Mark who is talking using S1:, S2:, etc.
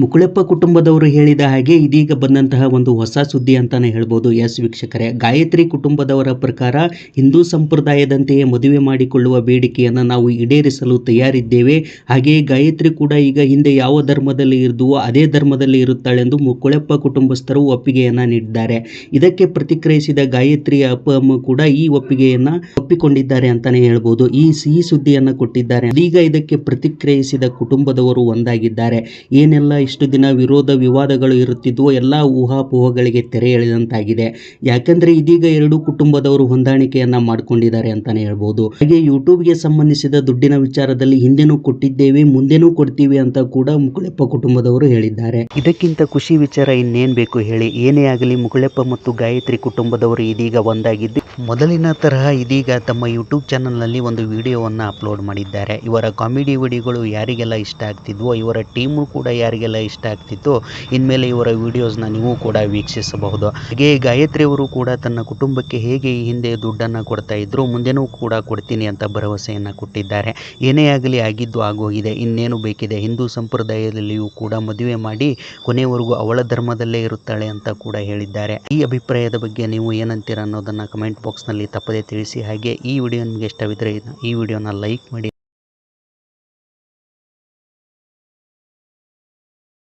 S1: ಮುಕುಳೆಪ್ಪ ಕುಟುಂಬದವರು ಹೇಳಿದ ಹಾಗೆ ಇದೀಗ ಬಂದಂತಹ ಒಂದು ಹೊಸ ಸುದ್ದಿ ಅಂತಾನೆ ಹೇಳ್ಬೋದು. ಎಸ್ ವೀಕ್ಷಕರೇ, ಗಾಯತ್ರಿ ಕುಟುಂಬದವರ ಪ್ರಕಾರ ಹಿಂದೂ ಸಂಪ್ರದಾಯದಂತೆಯೇ ಮದುವೆ ಮಾಡಿಕೊಳ್ಳುವ ಬೇಡಿಕೆಯನ್ನು ನಾವು ಈಡೇರಿಸಲು ತಯಾರಿದ್ದೇವೆ. ಹಾಗೆಯೇ ಗಾಯತ್ರಿ ಕೂಡ ಈಗ ಹಿಂದೆ ಯಾವ ಧರ್ಮದಲ್ಲಿ ಇದ್ದುವೋ ಅದೇ ಧರ್ಮದಲ್ಲಿ ಇರುತ್ತಾಳೆಂದು ಮುಕುಳೆಪ್ಪ ಕುಟುಂಬಸ್ಥರು ಒಪ್ಪಿಗೆಯನ್ನು ನೀಡಿದ್ದಾರೆ. ಇದಕ್ಕೆ ಪ್ರತಿಕ್ರಿಯಿಸಿದ ಗಾಯತ್ರಿಯ ಅಪ್ಪ ಅಮ್ಮ ಕೂಡ ಈ ಒಪ್ಪಿಗೆಯನ್ನು ಒಪ್ಪಿಕೊಂಡಿದ್ದಾರೆ ಅಂತಾನೆ ಹೇಳ್ಬೋದು. ಈ ಸಿಹಿ ಸುದ್ದಿಯನ್ನು ಕೊಟ್ಟಿದ್ದಾರೆ. ಇದೀಗ ಇದಕ್ಕೆ ಪ್ರತಿಕ್ರಿಯಿಸಿದ ಕುಟುಂಬದವರು ಒಂದಾಗಿದ್ದಾರೆ. ಏನೆಲ್ಲ ಇಷ್ಟು ದಿನ ವಿರೋಧ ವಿವಾದಗಳು ಇರುತ್ತಿದ್ವೋ ಎಲ್ಲ ಊಹಾಪೋಹಗಳಿಗೆ ತೆರೆ ಎಳೆದಂತಾಗಿದೆ. ಯಾಕಂದ್ರೆ ಇದೀಗ ಎರಡು ಕುಟುಂಬದವರು ಹೊಂದಾಣಿಕೆಯನ್ನ ಮಾಡಿಕೊಂಡಿದ್ದಾರೆ ಅಂತಾನೆ ಹೇಳ್ಬೋದು. ಹಾಗೆ ಯೂಟ್ಯೂಬ್ಗೆ ಸಂಬಂಧಿಸಿದ ದುಡ್ಡಿನ ವಿಚಾರದಲ್ಲಿ ಹಿಂದೆನೂ ಕೊಟ್ಟಿದ್ದೇವೆ, ಮುಂದೆನೂ ಕೊಡ್ತೀವಿ ಅಂತ ಕೂಡ ಮುಕುಳೆಪ್ಪ ಕುಟುಂಬದವರು ಹೇಳಿದ್ದಾರೆ. ಇದಕ್ಕಿಂತ ಖುಷಿ ವಿಚಾರ ಇನ್ನೇನ್ ಬೇಕು ಹೇಳಿ? ಏನೇ ಆಗಲಿ ಮುಕುಳೆಪ್ಪ ಮತ್ತು ಗಾಯತ್ರಿ ಕುಟುಂಬದವರು ಇದೀಗ ಒಂದಾಗಿದ್ದು ಮೊದಲಿನ ತರಹ ಇದೀಗ ತಮ್ಮ ಯೂಟ್ಯೂಬ್ ಚಾನಲ್ನಲ್ಲಿ ಒಂದು ವಿಡಿಯೋವನ್ನು ಅಪ್ಲೋಡ್ ಮಾಡಿದ್ದಾರೆ. ಇವರ ಕಾಮಿಡಿ ವಿಡಿಯೋಗಳು ಯಾರಿಗೆಲ್ಲ ಇಷ್ಟ ಆಗ್ತಿದ್ವೋ, ಇವರ ಟೀಮು ಕೂಡ ಯಾರಿಗೆಲ್ಲ ಇಷ್ಟ ಆಗ್ತಿತ್ತು, ಇನ್ಮೇಲೆ ಇವರ ವಿಡಿಯೋಸ್ನ ನೀವು ಕೂಡ ವೀಕ್ಷಿಸಬಹುದು. ಹಾಗೆ ಗಾಯತ್ರಿ ಅವರು ಕೂಡ ತನ್ನ ಕುಟುಂಬಕ್ಕೆ ಹೇಗೆ ಈ ಹಿಂದೆ ದುಡ್ಡನ್ನು ಕೊಡ್ತಾ ಇದ್ರು, ಮುಂದೆನೂ ಕೂಡ ಕೊಡ್ತೀನಿ ಅಂತ ಭರವಸೆಯನ್ನು ಕೊಟ್ಟಿದ್ದಾರೆ. ಏನೇ ಆಗಲಿ ಆಗಿದ್ದು ಆಗೋಗಿದೆ, ಇನ್ನೇನು ಬೇಕಿದೆ, ಹಿಂದೂ ಸಂಪ್ರದಾಯದಲ್ಲಿಯೂ ಕೂಡ ಮದುವೆ ಮಾಡಿ ಕೊನೆಯವರೆಗೂ ಅವಳ ಧರ್ಮದಲ್ಲೇ ಇರುತ್ತಾಳೆ ಅಂತ ಕೂಡ ಹೇಳಿದ್ದಾರೆ. ಈ ಅಭಿಪ್ರಾಯದ ಬಗ್ಗೆ ನೀವು ಏನಂತೀರ ಅನ್ನೋದನ್ನು ಕಮೆಂಟ್ ಬಾಕ್ಸ್ನಲ್ಲಿ ತಪ್ಪದೇ ತಿಳಿಸಿ ಹಾಗೆ ಈ ವಿಡಿಯೋ ನಿಮಗೆ ಇಷ್ಟವಿದ್ದರೆ ಈ ವಿಡಿಯೋನ ಲೈಕ್ ಮಾಡಿ.